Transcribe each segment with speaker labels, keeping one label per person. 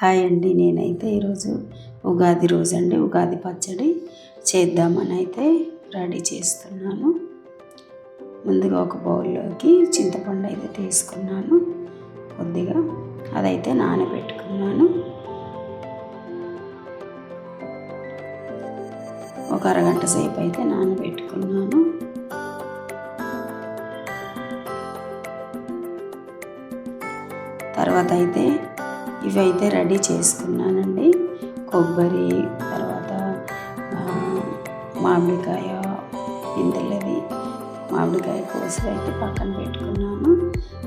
Speaker 1: Hi అండి నేనైతే ఈరోజు ఉగాది రోజు అండి ఉగాది పచ్చడి చేద్దామని అయితే రెడీ చేస్తున్నాను. ముందుగా ఒక బౌల్లోకి చింతపండు అయితే తీసుకున్నాను కొద్దిగా అదైతే నానబెట్టుకున్నాను. ఒక అరగంట సేపు అయితే నానబెట్టుకున్నాను. తర్వాత అయితే ఇవైతే రెడీ చేసుకున్నానండి. కొబ్బరి తర్వాత మామిడికాయ ఇందలది మామిడికాయ కోసి అయితే పక్కన పెట్టుకున్నాను.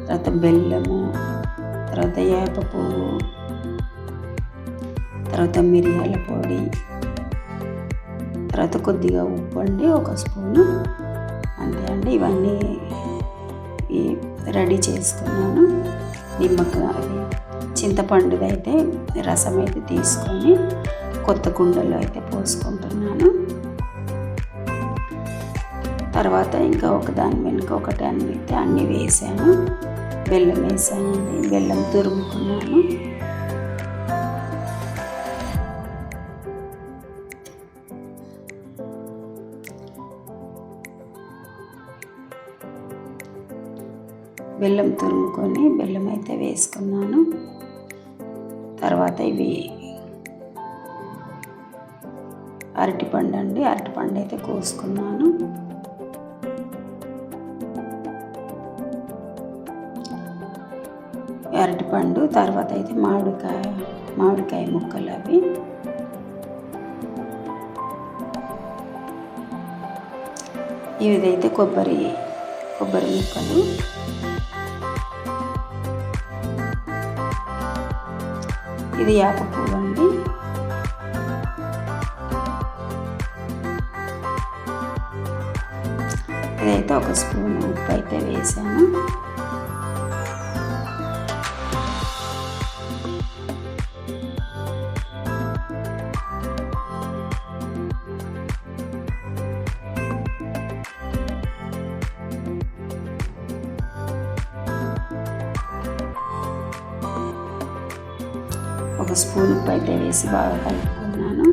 Speaker 1: తర్వాత బెల్లము తర్వాత వేప పువ్వు తర్వాత మిరియాల పొడి తర్వాత కొద్దిగా ఉప్పు అండి ఒక స్పూను. అంతే అండి ఇవన్నీ రెడీ చేసుకున్నాను. నిమ్మకాయ చింతపండుది అయితే రసం అయితే తీసుకొని కొత్త కుండలో అయితే పోసుకుంటున్నాను. తర్వాత ఇంకా ఒక దాని వెనుక ఒకటి అన్ని అయితే అన్నీ వేసాను. బెల్లం వేసానండి. బెల్లం తురుముకున్నాను. బెల్లం తురుముకొని బెల్లం అయితే వేసుకున్నాను. తర్వాత ఇవి అరటిపండు అండి అరటిపండు అయితే కోసుకున్నాను. అరటిపండు తర్వాత అయితే మామిడికాయ మామిడికాయ ముక్కలు అవి. ఇవిదైతే కొబ్బరి కొబ్బరి ముక్కలు. ఇది యాప పువ్వు అండి ఇదైతే ఒక స్పూన్ ఉప్పు అయితే వేసాను. ఒక స్పూన్ ఉప్పు అయితే వేసి బాగా కలుపుకున్నాను.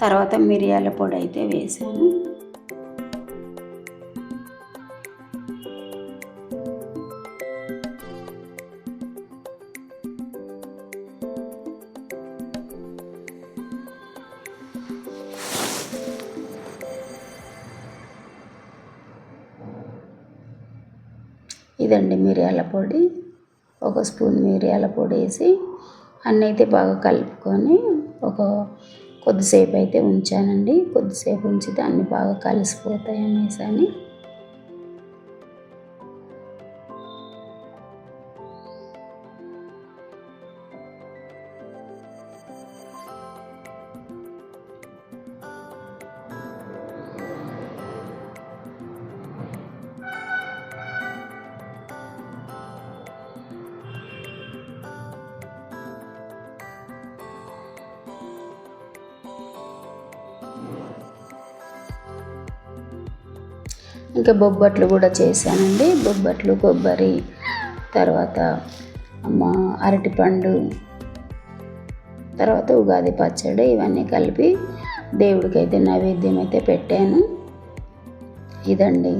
Speaker 1: తర్వాత మిరియాల పొడి అయితే వేసాను. ఇదండి మిరియాల పొడి. ఒక స్పూన్ మిరియాల పొడి వేసి అన్నీ అయితే బాగా కలుపుకొని ఒక కొద్దిసేపు అయితే ఉంచానండి. కొద్దిసేపు ఉంచితే అన్నీ బాగా కలిసిపోతాయి అనేసి అని. ఇంకా బొబ్బట్లు కూడా చేశానండి. బొబ్బట్లు కొబ్బరి తర్వాత మా అరటిపండు తర్వాత ఉగాది పచ్చడి ఇవన్నీ కలిపి దేవుడికైతే నైవేద్యం అయితే పెట్టాను. ఇదండి.